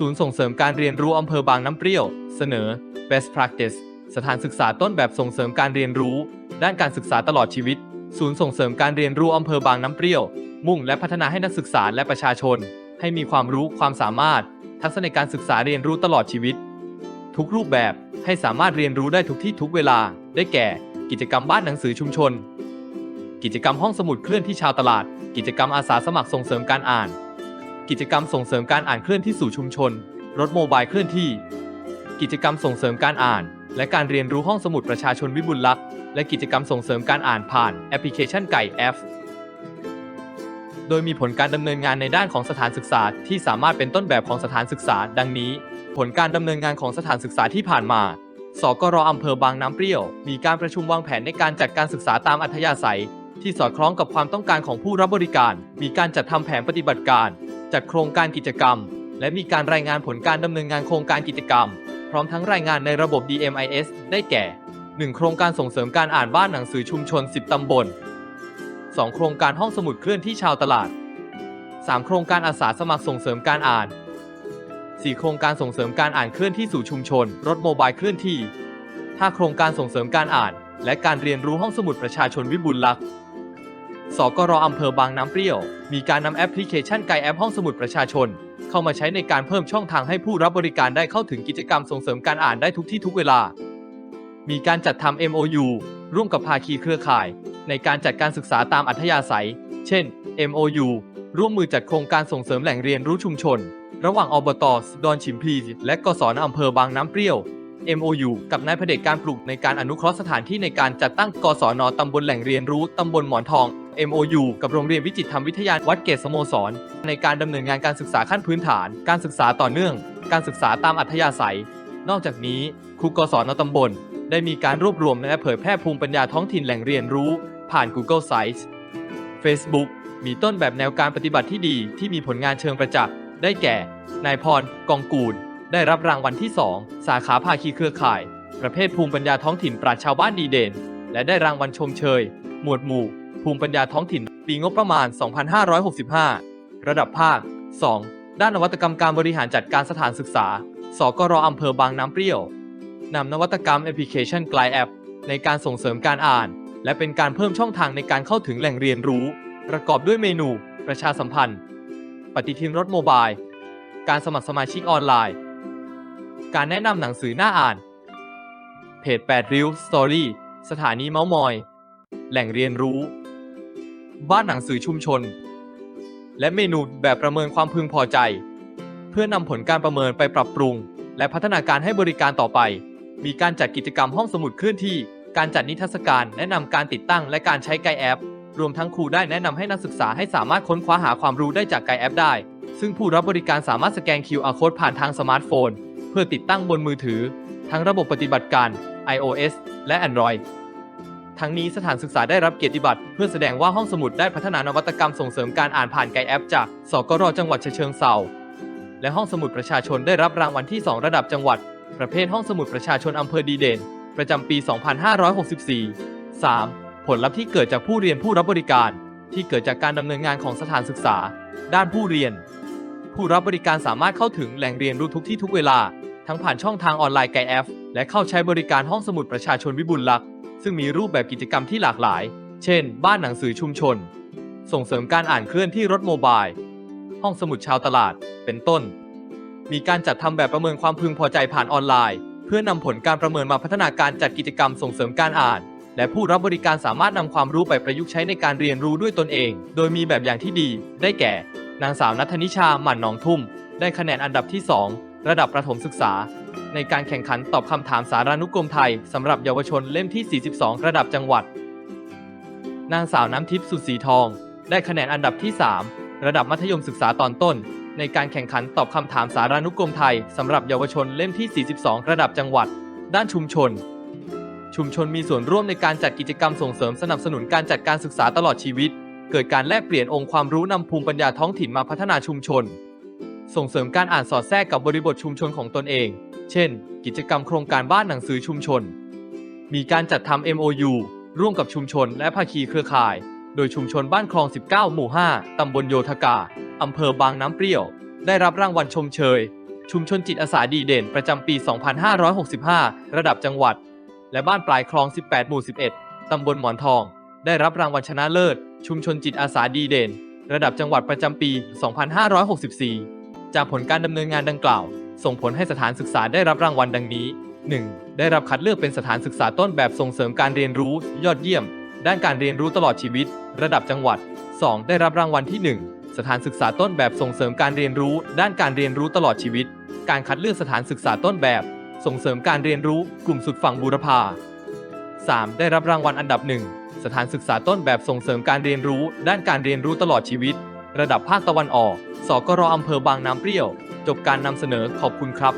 ศูนย์ส่งเสริมการเรียนรู้อำเภอบางน้ำเปรี้ยว เสนอ Best Practice สถานศึกษาต้นแบบส่งเสริมการเรียนรู้ ด้านการศึกษาตลอดชีวิต ศูนย์ส่งเสริมการเรียนรู้อำเภอบางน้ำเปรี้ยว มุ่งและพัฒนาให้นักศึกษาและประชาชน ให้มีความรู้ความสามารถ ทักษะในการศึกษาเรียนรู้ตลอดชีวิต ทุกรูปแบบให้สามารถเรียนรู้ได้ทุกที่ทุกเวลา ได้แก่ กิจกรรมบ้านหนังสือชุมชน กิจกรรมห้องสมุดเคลื่อนที่ชาวตลาด กิจกรรมอาสาสมัครส่งเสริมการอ่าน กิจกรรมส่งเสริมการอ่านเคลื่อนที่สู่ชุมชน รถโมบายเคลื่อนที่ กิจกรรมส่งเสริมการอ่าน และการเรียนรู้ห้องสมุดประชาชนวิบุลลักษณ์และกิจกรรมส่งเสริมการอ่านผ่านแอปพลิเคชันไก่ F โดยมีผลการดำเนินงานในด้านของสถานศึกษาที่สามารถเป็นต้นแบบของสถานศึกษา ดังนี้ ผลการดำเนินงานของสถานศึกษาที่ผ่านมา สกรอำเภอบางน้ำเปรี้ยว มีการประชุมวางแผนในการจัดการศึกษาตามอัธยาศัย ที่สอดคล้องกับความต้องการของผู้รับบริการ มีการจัดทำแผนปฏิบัติการ จัดโครงการกิจกรรม และมีการรายงานผลการดำเนินงานโครงการกิจกรรม พร้อมทั้งรายงานในระบบ DMIS ได้แก่ 1 โครงการส่งเสริมการอ่านบ้านหนังสือชุมชน 10 ตำบล 2 โครงการห้องสมุดเคลื่อนที่ชาวตลาด 3 โครงการอาสาสมัครส่งเสริมการอ่าน 4 โครงการส่งเสริมการอ่านเคลื่อนที่สู่ชุมชน รถโมบายเคลื่อนที่ 5 โครงการส่งเสริมการอ่าน และการเรียนรู้ห้องสมุดประชาชนวิบูลลักษณ์ สกรออำเภอบางน้ำเปรี้ยว มีการนำแอปพลิเคชันไกแอปห้องสมุดประชาชน เข้ามาใช้ในการเพิ่มช่องทางให้ผู้รับบริการได้เข้าถึงกิจกรรมส่งเสริมการอ่านได้ทุกที่ทุกเวลา มีการจัดทำ MOU ร่วมกับภาคีเครือข่าย ในการจัดการศึกษาตามอัธยาศัย เช่น MOU ร่วมมือจัดโครงการส่งเสริมแหล่งเรียนรู้ชุมชน ระหว่างอบตดอนฉิมพีและกศนอำเภอบางน้ำเปรี้ยว MOU กับนายเผด็จการปลูกในการอนุเคราะห์สถานที่ในการจัดตั้งกศนตำบลแหล่งเรียนรู้ตำบลหมอนทอง MOU กับโรงเรียนวิจิตรธรรมวิทยาวัดเกตสโมสร ในการดำเนินงานการศึกษาขั้นพื้นฐาน การศึกษาต่อเนื่อง การศึกษาตามอัธยาศัย นอกจากนี้ครูกศนตำบล ได้มีการรวบรวมและเผยแพร่ภูมิปัญญาท้องถิ่นแหล่งเรียนรู้ ผ่าน Google Sites Facebook มีต้นแบบแนวการปฏิบัติที่ดีที่มีผลงานเชิงประจักษ์ได้แก่ นายพร กองกูล ได้รับรางวัลที่ 2 สาขาภาคีเครือข่าย ประเภทภูมิปัญญาท้องถิ่นปราชชาวบ้านดีเด่น และได้รางวัลชมเชย หมวดหมู่ ภูมิปัญญาท้องถิ่น ปีงบประมาณ 2565 ระดับภาค 2 ด้านนวัตกรรมการบริหารจัดการสถานศึกษา สกรอำเภอบางน้ำเปรี้ยวนำนวัตกรรมแอปพลิเคชันกลายแอป ในการส่งเสริมการอ่าน และเป็นการเพิ่มช่องทางในการเข้าถึงแหล่งเรียนรู้ ประกอบด้วยเมนู ประชาสัมพันธ์ ปฏิทินรถโมบาย การสมัครสมาชิกออนไลน์ การแนะนำหนังสือหน้าอ่าน เพจ8ริ้วสตอรี่สถานีเมาส์มอย แหล่งเรียนรู้ บ้านหนังสือชุมชน และเมนูแบบประเมินความพึงพอใจ เพื่อนำผลการประเมินไปปรับปรุง และพัฒนาการให้บริการต่อไป มีการจัดกิจกรรมห้องสมุดเคลื่อนที่ การจัดนิทรรศการแนะนำการติดตั้งและการใช้ไกด์แอป รวมทั้งครูได้แนะนำให้นักศึกษาให้สามารถค้นคว้าหาความรู้ได้จากไกด์แอปได้ ซึ่งผู้รับบริการสามารถสแกน QR code ผ่านทางสมาร์ทโฟน เพื่อติดตั้งบนมือถือ ทั้งระบบปฏิบัติการ iOS และ Android ทั้งนี้สถานศึกษาได้รับเกียรติบัตรเพื่อแสดงว่าห้องสมุดได้พัฒนานวัตกรรมส่งเสริมการอ่านผ่านไกด์แอป จาก สกรจังหวัดเชิงเทราและห้องสมุดประชาชนได้รับรางวัลที่ 2 ระดับจังหวัด ประเภทห้องสมุดประชาชนอำเภอดีเด่น ประจำปี 2564 3. ผลลัพธ์ที่เกิดจากผู้เรียนผู้รับบริการ ที่เกิดจากการดำเนินงานของสถานศึกษา ด้านผู้เรียน ผู้รับบริการสามารถเข้าถึงแหล่งเรียนรู้ทุกที่ทุกเวลา ทั้งผ่านช่องทางออนไลน์ไกด์แอปและเข้าใช้บริการห้องสมุดประชาชนวิบุลลักษณ์ ซึ่งมีรูปแบบกิจกรรมที่หลากหลาย เช่น บ้านหนังสือชุมชน ส่งเสริมการอ่านเคลื่อนที่รถโมบาย ห้องสมุดชาวตลาด เป็นต้น มีการจัดทำแบบประเมินความพึงพอใจผ่านออนไลน์ เพื่อนำผลการประเมินมาพัฒนาการจัดกิจกรรมส่งเสริมการอ่าน และผู้รับบริการสามารถนำความรู้ไปประยุกต์ใช้ในการเรียนรู้ด้วยตนเอง โดยมีแบบอย่างที่ดี ได้แก่ นางสาวนัทนิชาหมั่นหนองทุ่ม ได้คะแนนอันดับที่ 2 ระดับประถมศึกษา ในการแข่งขันตอบคำถามสารานุกรมไทยสำหรับเยาวชนเล่มที่ 42 ระดับจังหวัด นางสาวน้ำทิพย์สุดสีทอง ได้คะแนนอันดับที่ 3 ระดับมัธยมศึกษาตอนต้น ในการแข่งขันตอบคำถามสารานุกรมไทยสำหรับเยาวชนเล่มที่ 42 ระดับจังหวัด ด้านชุมชน ชุมชนมีส่วนร่วมในการจัดกิจกรรมส่งเสริมสนับสนุนการจัดการศึกษาตลอดชีวิต เกิดการแลกเปลี่ยนองค์ความรู้นำภูมิปัญญาท้องถิ่นมาพัฒนาชุมชน ส่งเสริมการอ่านสอดแทรกกับบริบทชุมชนของตนเอง เช่น กิจกรรมโครงการบ้านหนังสือชุมชน มีการจัดทำ MOU ร่วมกับชุมชนและภาคีเครือข่าย โดยชุมชนบ้านคลอง 19 หมู่ 5 ตำบลโยธกา อำเภอบางน้ำเปรี้ยว ได้รับรางวัลชมเชย ชุมชนจิตอาสาดีเด่นประจำปี 2565 ระดับจังหวัด และบ้านปลายคลอง 18 หมู่ 11 ตำบลหมอนทอง ได้รับรางวัลชนะเลิศ ชุมชนจิตอาสาดีเด่น ระดับจังหวัดประจำปี 2564 จากผลการดำเนินงานดังกล่าว ส่งผลให้สถานศึกษาได้รับรางวัลดังนี้ 1. ได้รับคัดเลือกเป็นสถานศึกษาต้นแบบส่งเสริมการเรียนรู้ ยอดเยี่ยม ด้านการเรียนรู้ตลอดชีวิต ระดับจังหวัด 2. ได้รับรางวัลที่ 1 สถานศึกษาต้นแบบส่งเสริมการเรียนรู้ ด้านการเรียนรู้ตลอดชีวิต การคัดเลือกสถานศึกษาต้นแบบ ส่งเสริมการเรียนรู้ กลุ่มสุดฝั่งบูรพา 3. ได้รับรางวัลอันดับหนึ่งสถานศึกษาต้นแบบส่งเสริมการเรียนรู้ ด้านการเรียนรู้ตลอดชีวิต ระดับภาคตะวันออก สกรอำเภอบางน้ำเปรี้ยว จบการนำเสนอขอบคุณครับ